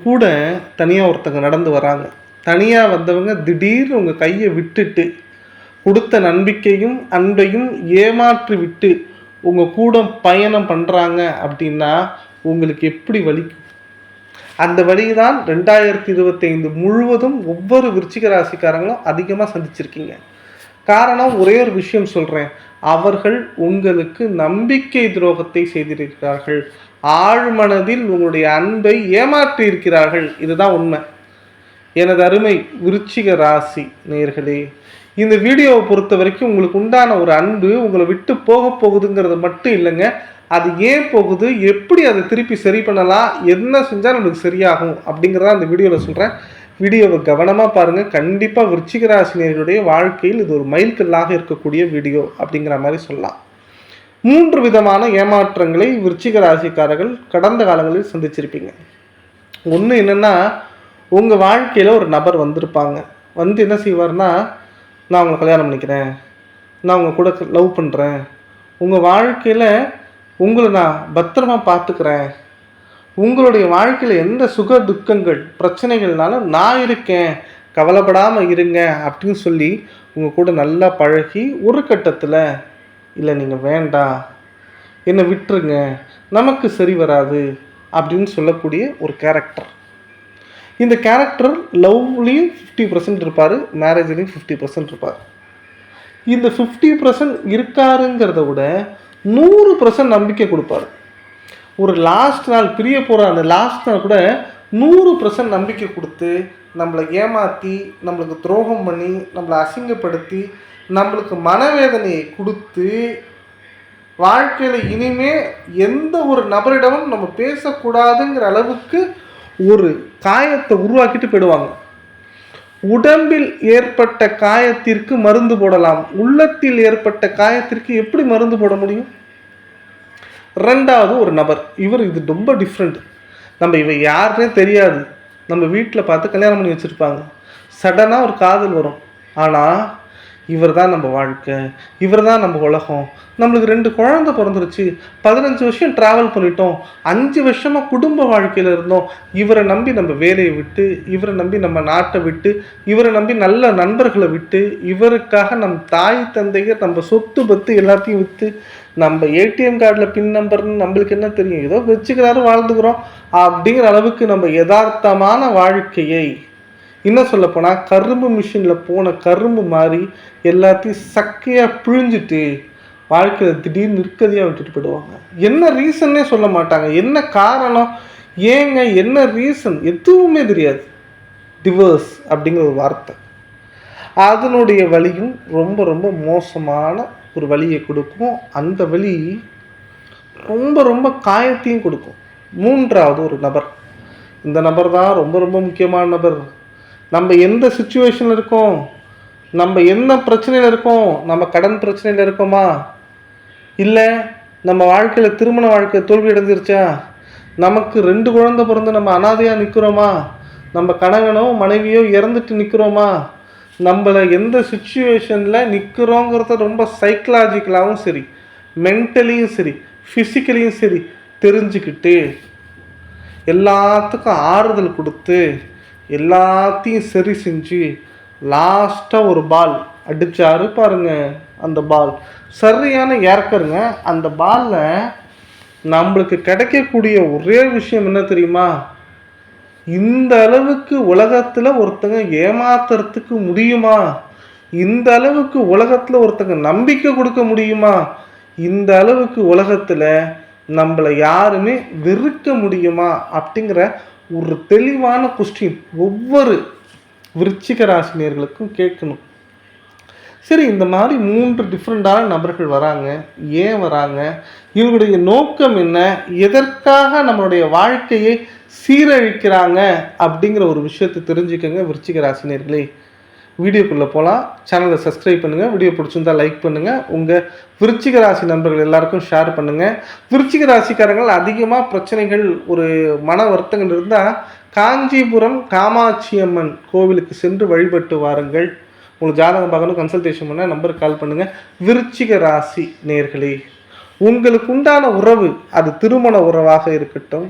கூட தனியாக ஒருத்தங்க நடந்து வராங்க. தனியாக வந்தவங்க திடீர்னு உங்கள் கையை விட்டுட்டு கொடுத்த நம்பிக்கையும் அன்பையும் ஏமாற்றி விட்டு உங்கள் கூட பயணம் பண்ணுறாங்க அப்படின்னா உங்களுக்கு எப்படி வலிக்கும் அந்த வழி தான் ரெண்டாயிரத்தி இருபத்தைந்து முழுவதும் ஒவ்வொரு விருச்சிக ராசிக்காரங்களும் அதிகமாக சந்திச்சிருக்கீங்க. காரணம் ஒரே ஒரு விஷயம் சொல்கிறேன் அவர்கள் உங்களுக்கு நம்பிக்கை துரோகத்தை செய்திருக்கிறார்கள். ஆழ்மனதில் உங்களுடைய அன்பை ஏமாற்றி இருக்கிறார்கள் இதுதான் உண்மை. எனது அருமை விருச்சிக ராசி நேர்களே இந்த வீடியோவை பொறுத்த வரைக்கும் உங்களுக்கு உண்டான ஒரு அன்பு உங்களை விட்டு போக போகுதுங்கிறது மட்டும் இல்லைங்க. அது ஏன் போகுது? எப்படி அதை திருப்பி சரி பண்ணலாம்? என்ன செஞ்சால் நம்மளுக்கு சரியாகும் அப்படிங்கிறத அந்த வீடியோவில் சொல்கிறேன் வீடியோவை கவனமாக பாருங்கள் கண்டிப்பாக விருச்சிகராசினியர்களுடைய வாழ்க்கையில் இது ஒரு மைல்கல்லாக இருக்கக்கூடிய வீடியோ அப்படிங்கிற மாதிரி சொல்லலாம். மூன்று விதமான ஏமாற்றங்களை விருச்சிக ராசிக்காரர்கள் கடந்த காலங்களில் சந்திச்சிருப்பீங்க. ஒன்று என்னென்னா உங்கள் வாழ்க்கையில் ஒரு நபர் வந்திருப்பாங்க. வந்து என்ன செய்வார்னா நான் உங்களை கல்யாணம் பண்ணிக்கிறேன். நான் உங்கள் கூட லவ் பண்ணுறேன் உங்கள் வாழ்க்கையில் உங்களை நான் பத்திரமா பார்த்துக்கிறேன். உங்களுடைய வாழ்க்கையில் எந்த சுக துக்கங்கள் பிரச்சனைகள்னாலும் நான் இருக்கேன். கவலைப்படாமல் இருங்க. அப்படின்னு சொல்லி உங்கள் கூட நல்லா பழகி ஒரு கட்டத்தில் இல்லை நீங்கள் வேண்டாம் என்னை விட்டுருங்க நமக்கு சரி வராது அப்படின்னு சொல்லக்கூடிய ஒரு கேரக்டர் இந்த கேரக்டர் லவ்லேயும் ஃபிஃப்டி பர்சன்ட் இருப்பார் மேரேஜ்லேயும் ஃபிஃப்டி பர்சன்ட் இருப்பார். இந்த ஃபிஃப்டி பர்சன்ட் இருக்காருங்கிறத விட நூறு பர்சன்ட் நம்பிக்கை கொடுப்பாரு. ஒரு லாஸ்ட் நாள் பிரிய போகிற அந்த லாஸ்ட் நாள் கூட நூறு பர்சன்ட் நம்பிக்கை கொடுத்து நம்மளை ஏமாற்றி நம்மளுக்கு துரோகம் பண்ணி நம்மளை அசிங்கப்படுத்தி நம்மளுக்கு மனவேதனையை கொடுத்து வாழ்க்கையில் இனிமே எந்த ஒரு நபரிடமும் நம்ம பேசக்கூடாதுங்கிற அளவுக்கு ஒரு காயத்தை உருவாக்கிட்டு போயிடுவாங்க. உடம்பில் ஏற்பட்ட காயத்திற்கு மருந்து போடலாம். உள்ளத்தில் ஏற்பட்ட காயத்திற்கு எப்படி மருந்து போட முடியும்? ரெண்டாவது ஒரு நபர். இவர் இது ரொம்ப டிஃப்ரெண்ட் நம்ம இவ யாருன்னே தெரியாது. நம்ம வீட்டில் பார்த்து கல்யாணம் பண்ணி வச்சுருப்பாங்க. சடனாக ஒரு காதல் வரும். ஆனால் இவர் தான் நம்ம வாழ்க்கை. இவர் தான் நம்ம உலகம். நம்மளுக்கு ரெண்டு குழந்த பிறந்துருச்சு. பதினஞ்சு வருஷம் ட்ராவல் பண்ணிட்டோம். அஞ்சு வருஷமாக குடும்ப வாழ்க்கையில் இருந்தோம். இவரை நம்பி நம்ம வேலையை விட்டு இவரை நம்பி நம்ம நாட்டை விட்டு இவரை நம்பி நல்ல நண்பர்களை விட்டு இவருக்காக நம் தாய் தந்தையர் நம்ம சொத்து பத்து எல்லாத்தையும் விற்று நம்ம ஏடிஎம் கார்டில் பின் நம்பர்னு நம்மளுக்கு என்ன தெரியும்? ஏதோ வச்சுக்கிறாரு வாழ்ந்துக்கிறோம். அப்படிங்கிற அளவுக்கு நம்ம யதார்த்தமான வாழ்க்கையை இன்னும் சொல்ல போனால் கரும்பு மிஷினில் போன கரும்பு மாதிரி எல்லாத்தையும் சக்கையாக பிழிஞ்சிட்டு வாழ்க்கையில் திடீர்னு நிற்கதியாக விட்டுட்டு போயிடுவாங்க. என்ன ரீசன்னே சொல்ல மாட்டாங்க. என்ன காரணம்? ஏங்க? என்ன ரீசன் எதுவுமே தெரியாது. டிவோர்ஸ் அப்படிங்கிற ஒரு வார்த்தை. அதனுடைய வலியும் ரொம்ப ரொம்ப மோசமான ஒரு வழியை கொடுக்கும். அந்த வழி ரொம்ப ரொம்ப காயத்தையும் கொடுக்கும். மூன்றாவது ஒரு நபர். இந்த நபர் தான் ரொம்ப ரொம்ப முக்கியமான நபர். நம்ம எந்த சுச்சுவேஷனில் இருக்கோம்? நம்ம என்ன பிரச்சனையில் இருக்கோம்? நம்ம கடன் பிரச்சனையில் இருக்கோமா? இல்லை நம்ம வாழ்க்கையில் திருமண வாழ்க்கை தோல்வி அடைஞ்சிருச்சா? நமக்கு ரெண்டு குழந்தை பிறந்து நம்ம அனாதையாக நிற்கிறோமா நம்ம கணவனோ மனைவியோ இறந்துட்டு நிற்கிறோமா நம்மளை எந்த சுச்சுவேஷனில் நிற்கிறோங்கிறத ரொம்ப சைக்கலாஜிக்கலாகவும் சரி மென்டலியும் சரி ஃபிசிக்கலியும் சரி தெரிஞ்சுக்கிட்டு எல்லாத்துக்கும் ஆறுதல் கொடுத்து எல்லாத்தையும் சரி செஞ்சு லாஸ்ட்டாக ஒரு பால் அடித்தாரு பாருங்க அந்த பால் சரியான ஏற்கருங்க அந்த பாலில் நம்மளுக்கு கிடைக்கக்கூடிய ஒரே விஷயம் என்ன தெரியுமா? இந்த அளவுக்கு உலகத்தில் ஒருத்தங்க ஏமாத்துறதுக்கு முடியுமா? இந்த அளவுக்கு உலகத்தில் ஒருத்தங்க நம்பிக்கை கொடுக்க முடியுமா? இந்த அளவுக்கு உலகத்தில் நம்மளை யாருமே வெறுக்க முடியுமா? அப்படிங்கிற ஒரு தெளிவான கொஸ்டின் ஒவ்வொரு விருச்சிக ராசினியர்களுக்கும் கேட்கணும். சரி இந்த மாதிரி மூன்று டிஃப்ரெண்டான நபர்கள் வராங்க. ஏன் வராங்க? இவங்களுடைய நோக்கம் என்ன? எதற்காக நம்மளுடைய வாழ்க்கையை சீரழிக்கிறாங்க? அப்படிங்கிற ஒரு விஷயத்தை தெரிஞ்சுக்கங்க விருச்சிக ராசினியர்களே வீடியோக்குள்ளே போகலாம் சேனலை சப்ஸ்கிரைப் பண்ணுங்கள் வீடியோ பிடிச்சிருந்தா லைக் பண்ணுங்கள் உங்கள் விருச்சிக ராசி நண்பர்கள் எல்லாருக்கும் ஷேர் பண்ணுங்கள் விருச்சிக ராசிக்காரங்கள் அதிகமாக பிரச்சனைகள் ஒரு மன வருத்தங்கள் இருந்தால் காஞ்சிபுரம் காமாட்சி அம்மன் கோவிலுக்கு சென்று வழிபட்டு வாருங்கள். உங்களுக்கு ஜாதகம் பார்க்கணும் கன்சல்டேஷன் பண்ண நம்பருக்கு கால் பண்ணுங்கள் விருச்சிக ராசி நேர்களே உங்களுக்கு உண்டான உறவு அது திருமண உறவாக இருக்கட்டும்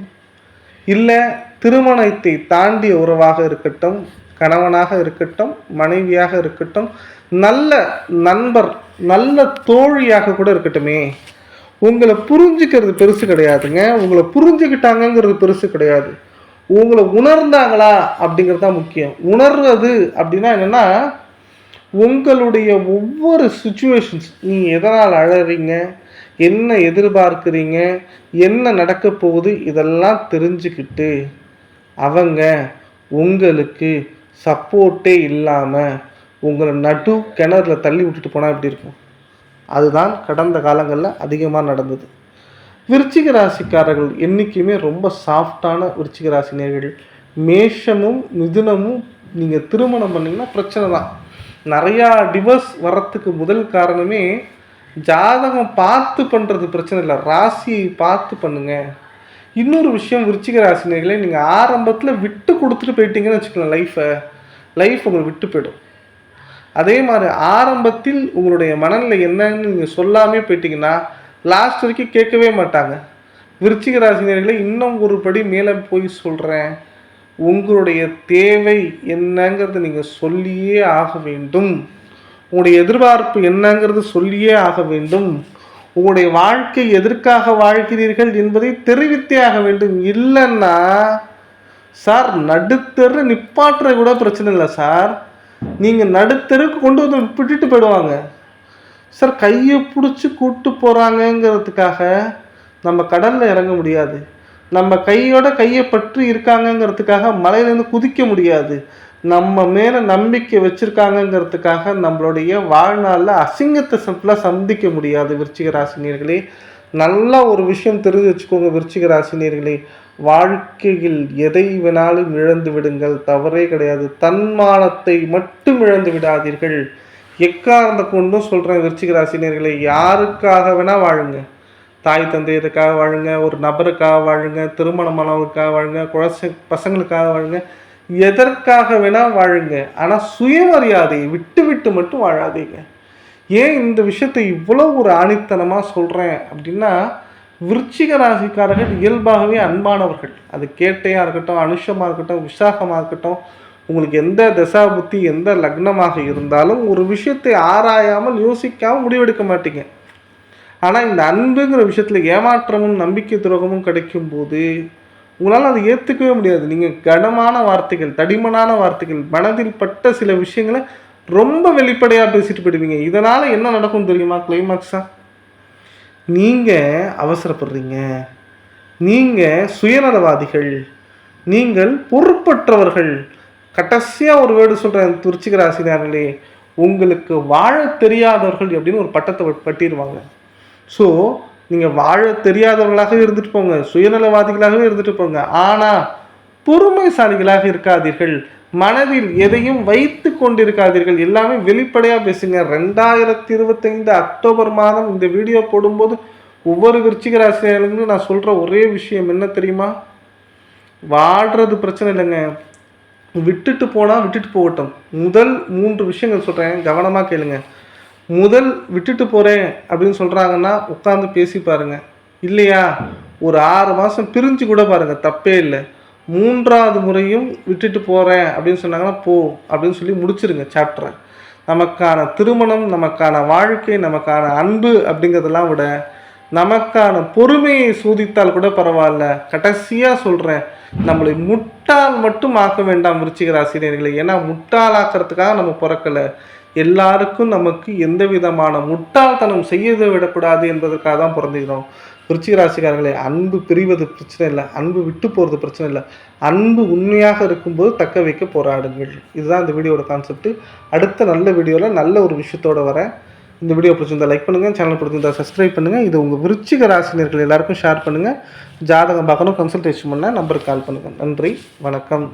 இல்லை திருமணத்தை தாண்டிய உறவாக இருக்கட்டும் கணவனாக இருக்கட்டும் மனைவியாக இருக்கட்டும் நல்ல நண்பர் நல்ல தோழியாக கூட இருக்கட்டுமே. உங்களை புரிஞ்சுக்கிறது பெருசு கிடையாதுங்க. உங்களை புரிஞ்சுக்கிட்டாங்கங்கிறது பெருசு கிடையாது. உங்களை உணர்ந்தாங்களா அப்படிங்கிறது தான் முக்கியம். உணர்வது அப்படின்னா என்னென்னா உங்களுடைய ஒவ்வொரு சுச்சுவேஷன்ஸ் நீங்கள் எதனால் அழறீங்க? என்ன எதிர்பார்க்குறீங்க? என்ன நடக்க போகுது? இதெல்லாம் தெரிஞ்சுக்கிட்டு அவங்க உங்களுக்கு சப்போர்ட்டே இல்லாமல் உங்களை நடு கிணறுல தள்ளி விட்டுட்டு போனால் எப்படி இருக்கும்? அதுதான் கடந்த காலங்களில் அதிகமாக நடந்தது. விருச்சிக ராசிக்காரர்கள் என்றைக்குமே ரொம்ப சாஃப்டான விருச்சிக ராசினியர்கள் மேஷமும் மிதுனமும் நீங்கள் திருமணம் பண்ணிங்கன்னா பிரச்சனை தான். நிறையா டிவர்ஸ் வர்றதுக்கு முதல் காரணமே ஜாதகம் பார்த்து பண்ணுறது பிரச்சனை இல்லை. ராசியை பார்த்து பண்ணுங்க. இன்னொரு விஷயம் விருச்சிக ராசினியர்களே நீங்கள் ஆரம்பத்தில் விட்டு கொடுத்துட்டு போயிட்டீங்கன்னு வச்சுக்கலாம் லைஃப்பை லைஃப் உங்களை விட்டு போயிடும். அதே மாதிரி ஆரம்பத்தில் உங்களுடைய மனநிலை என்னன்னு நீங்கள் சொல்லாமே போயிட்டீங்கன்னா லாஸ்ட் வரைக்கும் கேட்கவே மாட்டாங்க. விருச்சிக ராசினியர்களை இன்னும் ஒரு படி மேலே போய் சொல்கிறேன் உங்களுடைய தேவை என்னங்கிறது நீங்கள் சொல்லியே ஆக வேண்டும். உங்களுடைய எதிர்பார்ப்பு என்னங்கிறது சொல்லியே ஆக வேண்டும். உங்களுடைய வாழ்க்கை எதற்காக வாழ்கிறீர்கள் என்பதை தெரிவித்தே ஆக வேண்டும். இல்லைன்னா சார் நடுத்தரு நிப்பாட்டுற கூட பிரச்சனை இல்லை சார். நீங்கள் நடுத்தருக்கு கொண்டு வந்து விட்டுட்டு போயிடுவாங்க. சார் கையை பிடிச்சி கூப்பிட்டு போகிறாங்கங்கிறதுக்காக நம்ம கடலில் இறங்க முடியாது. நம்ம கையோட கையை பற்றி இருக்காங்கங்கிறதுக்காக மலையிலேருந்து குதிக்க முடியாது. நம்ம மேலே நம்பிக்கை வச்சுருக்காங்கங்கிறதுக்காக நம்மளுடைய வாழ்நாளில் அசிங்கத்தை சிம்பிளாக சந்திக்க முடியாது விருச்சிக ராசினியர்களே நல்லா ஒரு விஷயம் தெரிஞ்சு வச்சுக்கோங்க விருச்சிக ராசினியர்களே வாழ்க்கையில் எதை வேணாலும் இழந்து விடுங்கள். தவறே கிடையாது. தன்மானத்தை மட்டும் இழந்து விடாதீர்கள். எக்காரந்த கொண்டும் சொல்கிறேன் விருச்சிக ராசினியர்களை யாருக்காக வேணால் வாழுங்க. தாய் தந்தையத்துக்காக வாழுங்க ஒரு நபருக்காக வாழுங்க திருமணமானவருக்காக வாழுங்க குழந்தை பசங்களுக்காக வாழுங்க எதற்காக வேணால் வாழுங்க. ஆனால் சுயமரியாதையை விட்டு விட்டு மட்டும் வாழாதீங்க. ஏன் இந்த விஷயத்தை இவ்வளோ ஒரு ஆணித்தனமாக சொல்கிறேன் அப்படின்னா விருச்சிக ராசிக்காரர்கள் இயல்பாகவே அன்பானவர்கள். அது கேட்டையாக இருக்கட்டும் அனுஷமாக இருக்கட்டும் விசாகமாக இருக்கட்டும் உங்களுக்கு எந்த தசா புத்தி எந்த லக்னமாக இருந்தாலும் ஒரு விஷயத்தை ஆராயாமல் யோசிக்காமல் முடிவெடுக்க மாட்டீங்க. ஆனால் இந்த அன்புங்கிற விஷயத்தில் ஏமாற்றமும் நம்பிக்கை துரோகமும் கிடைக்கும் போது உங்களால் அதை ஏற்றுக்கவே முடியாது. நீங்கள் கனமான வார்த்தைகள் தடிமனான வார்த்தைகள் மனதில் பட்ட சில விஷயங்களை ரொம்ப வெளிப்படையாக பேசிட்டு போயிடுவீங்க. இதனால் என்ன நடக்கும் தெரியுமா கிளைமாக்ஸாக நீங்கள் அவசரப்படுறீங்க. நீங்கள் சுயநலவாதிகள். நீங்கள் பொறுப்பற்றவர்கள். கடைசியாக ஒரு வேர்டு சொல்கிறேன் துருச்சிக ராசினார்களே உங்களுக்கு வாழ தெரியாதவர்கள் அப்படின்னு ஒரு பட்டத்தை பட்டிடுவாங்க ஸோ நீங்கள் வாழ தெரியாதவர்களாகவே இருந்துட்டு போங்க. சுயநலவாதிகளாகவே இருந்துட்டு போங்க. ஆனால் பொறுமைசாலிகளாக இருக்காதீர்கள். மனதில் எதையும் வைத்து கொண்டிருக்காதீர்கள். எல்லாமே வெளிப்படையாக பேசுங்க. ரெண்டாயிரத்தி இருபத்தைந்து அக்டோபர் மாதம் இந்த வீடியோ போடும்போது ஒவ்வொரு விருச்சிக ராசினர்களுக்கும் நான் சொல்கிற ஒரே விஷயம் என்ன தெரியுமா? வாழ்கிறது பிரச்சனை இல்லைங்க. விட்டுட்டு போனால் விட்டுட்டு போகட்டும். முதல் மூன்று விஷயங்கள் சொல்கிறேன் கவனமாக கேளுங்க. முதல் விட்டுட்டு போகிறேன் அப்படின்னு சொல்கிறாங்கன்னா உட்காந்து பேசி பாருங்கள் இல்லையா? ஒரு ஆறு மாதம் பிரிஞ்சு கூட பாருங்கள் தப்பே இல்லை. மூன்றாவது முறையும் விட்டுட்டு போகிறேன் அப்படின்னு சொன்னாங்கன்னா போ அப்படின்னு சொல்லி முடிச்சிருங்க சாப்டரை நமக்கான திருமணம் நமக்கான வாழ்க்கை நமக்கான அன்பு அப்படிங்கிறதெல்லாம் விட நமக்கான பொறுமையை சோதித்தால் கூட பரவாயில்ல. கடைசியாக சொல்கிறேன் நம்மளை முட்டால் மட்டும் ஆக்க வேண்டாம் விருச்சிக ராசினியர்களை. ஏன்னா முட்டாளாக்கிறதுக்காக நம்ம பிறக்கலை. எல்லாருக்கும் நமக்கு எந்த விதமான முட்டாள்தனம் செய்ய விடக்கூடாது என்பதற்காக தான் பிறந்துக்கிறோம் விருச்சிக ராசிக்காரர்களே அன்பு பிரிவது பிரச்சனை இல்லை. அன்பு விட்டு போகிறது பிரச்சனை இல்லை. அன்பு உண்மையாக இருக்கும்போது தக்க வைக்க போராடுங்கள். இதுதான் இந்த வீடியோட கான்செப்ட் அடுத்த நல்ல வீடியோவில் நல்ல ஒரு விஷயத்தோடு வரேன். இந்த வீடியோ பிடிச்சிருந்தா லைக் பண்ணுங்கள் சேனல் பிடிச்சிருந்தா சப்ஸ்கிரைப் பண்ணுங்கள் இது உங்கள் விருச்சிக ராசினியர்கள் எல்லாருக்கும் ஷேர் பண்ணுங்கள் ஜாதகம் பார்க்கணும் கன்சல்டேஷன் பண்ண நம்பருக்கு கால் பண்ணுங்கள் நன்றி வணக்கம்.